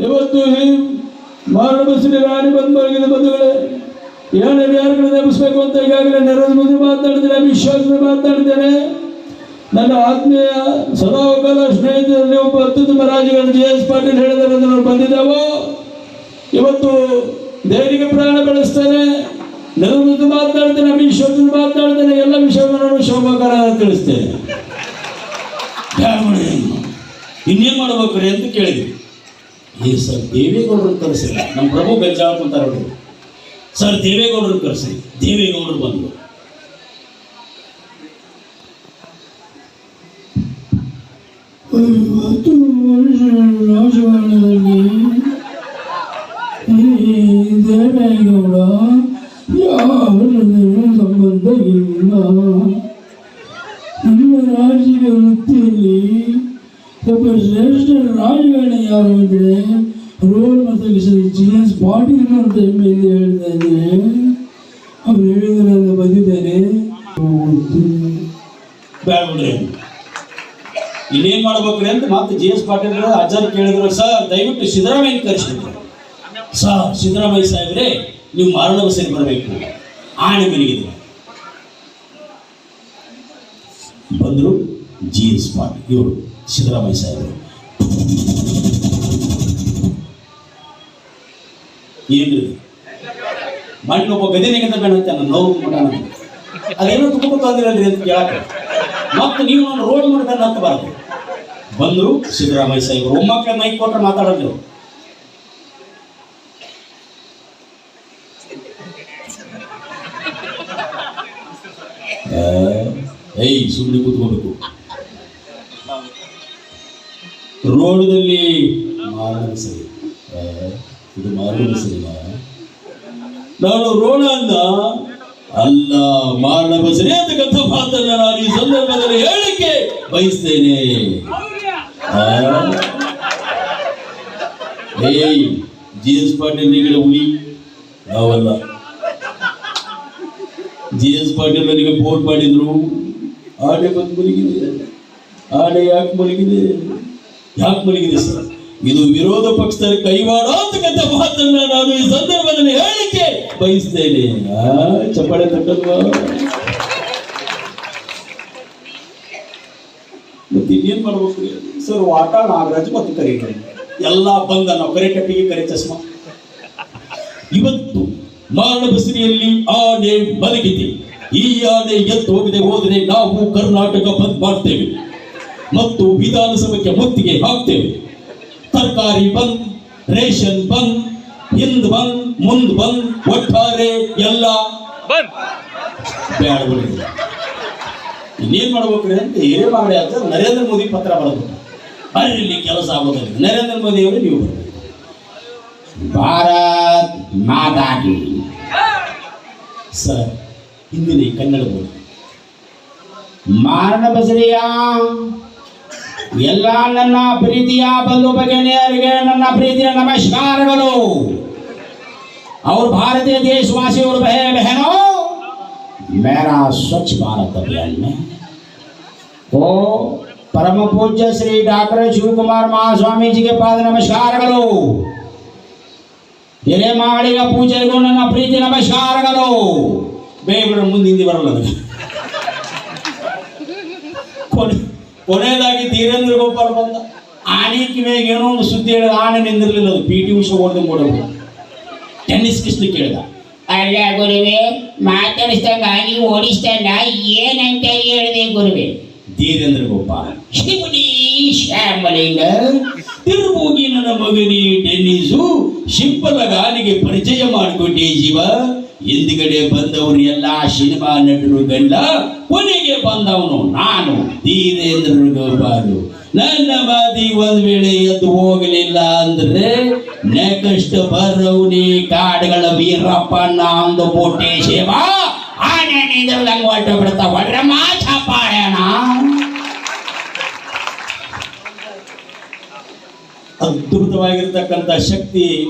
ಇವತ್ತು ಈ ಮಾರಣ ರಾಣಿ ಬಂದು ಮಲಗಿದ ಬಂಧುಗಳೇ ಏನೇನು ಯಾರುಗಳು ನೆನಪಿಸ್ಬೇಕು ಅಂತ ಈಗಾಗಲೇ ನರೇಂದ್ರ ಮೋದಿ ಮಾತನಾಡಿದ್ದೇನೆ ಶಾ ಮಾತನಾಡಿದ್ದೇನೆ ನನ್ನ ಆತ್ಮೀಯ ಸದಾಕಾಲ ಸ್ನೇಹಿತರಲ್ಲಿ ಒಬ್ಬ ಅತ್ಯುತ್ತಮ ರಾಜಗಳು ಜಿ ಎಸ್ ಪಾಟೀಲ್ ಹೇಳಿದ್ರೆ ನಾವು ಬಂದಿದ್ದಾವೋ, ಇವತ್ತು ದೇವರಿಗೆ ಪ್ರಾಣ ಬೆಳೆಸ್ತೇನೆ ನೆಲದ ಮಾತನಾಡ್ತೇನೆ ಶಾ ಮಾತನಾಡ್ತೇನೆ ಎಲ್ಲ ವಿಷಯವನ್ನು ನಾನು ಶೋಭಾಕಾರ ತಿಳಿಸ್ತೇನೆ. ಇನ್ನೇನು ಮಾಡ್ಬೇಕು ಮಾಡ್ಬೇಕ್ರಿ ಅಂತ ಕೇಳಿದ್ವಿ ಈ ಸರ್ ದೇವೇಗೌಡರು ಕರೆಸಿಲ್ಲ. ನಮ್ಮ ಪ್ರಭು ಗಜ್ಜಾಳ ಕುಂತಾರ ಅವರು ಸರ್ ದೇವೇಗೌಡರು ಕರೆಸಿ. ದೇವೇಗೌಡರು ಬಂದರು. ದೇವೇಗೌಡ ಯಾರ ಸಂಬಂಧ ಇಲ್ಲ. ನಿಮ್ಮ ರಾಜಕೀಯ ವೃತ್ತಿಯಲ್ಲಿ ಒಬ್ಬ ಶ್ರೇಷ್ಠ ರಾಜಕಾರಣಿ ಯಾರು ಅಂದರೆ ರೋಲ್ ಮತ್ತು ಚಿಲ್ಡ್ರನ್ಸ್ ಪಾಟೀಲ್ ಅಂತ ಎಂ ಎಲ್ ಎ ಅವ್ರು ಹೇಳಿದ್ರಲ್ಲ ಬಂದಿದ್ದೇನೆ ಬ್ಯಾಡ್ಬಿಡ್ರಿ. ಮಾಡ್ಬೇಕ್ರಿ ಅಂತ ಮತ್ತೆ ಜಿ ಎಸ್ ಪಾಟೀಲ್ ಅಜ್ಜಾರ್ ಕೇಳಿದ್ರು, ಸರ್, ದಯವಿಟ್ಟು ಸಿದ್ದರಾಮಯ್ಯ ಕರೆಸಿದ್ರು ಸರ್, ಸಿದ್ದರಾಮಯ್ಯ ಸಾಹೇಬ್ರೆ, ನೀವು ಮರಣ ಬಸರಿ ಬರಬೇಕು. ಆಣೆ ಮನೆಗಿದ್ರು ಬಂದರು. ಜಿ ಎಸ್ ಪಾಟೀಲ್ ಇವರು ಸಿದ್ದರಾಮಯ್ಯ ಸಾಹೇಬರು. ಏನ್ರಿ ಮಣ್ಣು ಒಬ್ಬ ಗದಿನಿಗಿಂತ ಬೇಡಂತೆ ನನ್ನ ನೋವು ಮಠ ಅದೇನೋ ತುಂಬಿಕೊಳ್ತಿರಲ್ರಿ ಅಂತ ಕೇಳಕ್ಕೆ. ಮತ್ತು ನೀವು ನಾನು ರೋಡ್ ಮಾಡ್ಕೊಂಡು ಹತ್ತಬಾರ್ದು. ಬಂದರು ಸಿದ್ದರಾಮಯ್ಯ ಸಾಹೇಬರು. ಒಮ್ಮಕ್ಕಳ ಮೈಕ್ ಕೊಟ್ಟರೆ ಮಾತಾಡೋದು ಏಯ್ ಸುಮ್ಮನೆ ಕೂತ್ಕೋಬೇಕು. ರೋಡದಲ್ಲಿ ಮಾರಣ ಸರಿ ಇದು ಮಾರಣ ಸರಿ ನಾನು ರೋಣ ಅಂದ, ಅಲ್ಲ, ಮಾರಣ ಬಸರಿ ಅಂತಕ್ಕಂಥ ಮಾತನ್ನ ನಾನು ಈ ಸಂದರ್ಭದಲ್ಲಿ ಹೇಳಿಕೆ ಬಯಸ್ತೇನೆ? ಏಯ್, ಜಿ ಎಸ್ ಪಾಟೀಲ್ ನಿಗಡೆ ಉಳಿ ನಾವಲ್ಲ. ಜಿ ಎಸ್ ಪಾಟೀಲ್ ನನಗೆ ಫೋನ್ ಮಾಡಿದ್ರು. ಆನೆ ಬಂದು ಮಲಗಿದೆ ಆನೆ ಯಾಕೆ ಮಲಗಿದೆ ಯಾಕೆ ಮಲಗಿದೆ ಸರ್. ಇದು ವಿರೋಧ ಪಕ್ಷದ ಕೈವಾಡ ಅಂತಕ್ಕಂಥ ಮಾತನ್ನ ನಾನು ಈ ಸಂದರ್ಭದಲ್ಲಿ ಹೇಳಿಕೆ ಬಯಸ್ತೇನೆ. ಚಪ್ಪಾಳೆ ತಟ್ಟಲ್ವಾ ಮತ್ತೆ ಇನ್ನೇನ್ ಮಾಡ್ಬೇಕು? ಸರ್ ವಾಟ ನಾಗರಾಜ್ ಮತ್ತು ಕರೀಟ ಎಲ್ಲ ಬಂದ ನಾವು ಕರೆ ಕರೆ ಚಸ್ಮಾ. ಇವತ್ತು ಮಾರಣ ಬಸರಿಯಲ್ಲಿ ಆನೆ ಮಲಗಿದೆ. ಈ ಆನೆ ಎದ್ದು ಹೋಗಿದೆ ಹೋದರೆ ನಾವು ಕರ್ನಾಟಕ ಬಂದ್ ಮಾಡ್ತೇವೆ. ಮತ್ತು ವಿಧಾನಸಭೆಗೆ ಮುತ್ತಿಗೆ ಹಾಕ್ತೇವೆ. ತರಕಾರಿ ಬಂದ್ ರೇಷನ್ ಬಂದ್ ಹಿಂದ್ ಬಂದ್ ಮುಂದ್ ಬಂದ್ ಒಟ್ಟಾರೆ ಎಲ್ಲ ಇನ್ನೇನ್ ಮಾಡ್ಬೇಕ್ರಿ ಅಂತ ಏನೇ ಮಾಡಿ ಅಂತ ನರೇಂದ್ರ ಮೋದಿ ಪತ್ರ ಬರಬೇಕು ಅಲ್ಲಿ ಕೆಲಸ ಆಗೋದಿಲ್ಲ. ನರೇಂದ್ರ ಮೋದಿ ಅವರು ನೀವು ಭಾರತ್ ಮಾತಾಡಿ ಸರ್ ಹಿಂದಿನ ಕನ್ನಡ ಮಾರಣ ಬಸರಿಯ. ಎಲ್ಲ ನನ್ನ ಪ್ರೀತಿಯ ಬಂಧು ಭಗಿನಿಯರಿಗೆ ನನ್ನ ಪ್ರೀತಿಯ ನಮಸ್ಕಾರಗಳು और भारतीय देशवासी और बहन बहनों मेरा स्वच्छ भारत अभियान में तो परम पूज्य श्री डॉक्टर शिव कुमार महास्वामी जी के पाद ನಮಸ್ಕಾರಗಳು ಹಿರೇಮಾಳಿಗ ಪೂಜೆಗೂ ನನ್ನ ಪ್ರೀತಿ ನಮಸ್ಕಾರಗಳು ಬೇಗ ಮುಂದೆ ಹಿಂದಿ ಬರಲ್ಲ ನನಗೆ ಕೊನೆ ಕೊನೆಯದಾಗಿ ಧೀರೇಂದ್ರ ಗೋಪಾಲ್ ಬಂದ. ಆನೆ ಕಿವಿಯಾಗ ಏನೋ ಒಂದು ಸುದ್ದಿ ಹೇಳಿದ ಆನೆ ನಿಂದಿರ್ಲಿಲ್ಲ ಅದು. ಪಿ ಟಿ ಉಷಾ ಓಡಿದ ಕೊಡೋದು ಟೆನ್ನಿಸ್ ಕಿಸ್ಲಿ ಕೇಳಿದ. ಅಲ್ಲ ಗುರುವೆ ಮಾತಾಡಿಸ್ದಂಗ ನೀವು ಓಡಿಸ್ದಂಗ ಏನಂತ ಹೇಳಿದೆ ಗುರುವೆ? ಧೀರೇಂದ್ರ ಗೋಪಾಲ್. ಶಿವನಿ ಶ್ಯಾಮಲಿಂಗ ತಿರುಬೋಗಿ ನನ್ನ ಮಗನಿ ಟೆನ್ನಿಸು ಶಿಂಪಲ ಗಾನಿಗೆ ಪರಿಚಯ ಮಾಡಿಕೊಟ್ಟೆ ಜೀವ. ಹಿಂದ್ಗಡೆ ಬಂದವರು ಎಲ್ಲ ಸಿನಿಮಾ ನಟರು ಗಂಡ ಕೊನೆಗೆ ಬಂದವನು ನಾನು. ಧೀರೇಂದ್ರ ಗೋಪಾಲು ನನ್ನ ಬಾದಿ ಒಂದ್ ವೇಳೆ ಎದ್ದು ಹೋಗಲಿಲ್ಲ ಅಂದ್ರೆ ನೆಕ್ಸ್ಟ್ ಬರವನಿ ಕಾಡುಗಳ ವೀರಪ್ಪ ಅಂದು ಬೋಟೆ ಸೇವಾ. ಆನೆ ಅದ್ಭುತವಾಗಿರ್ತಕ್ಕಂಥ ಶಕ್ತಿ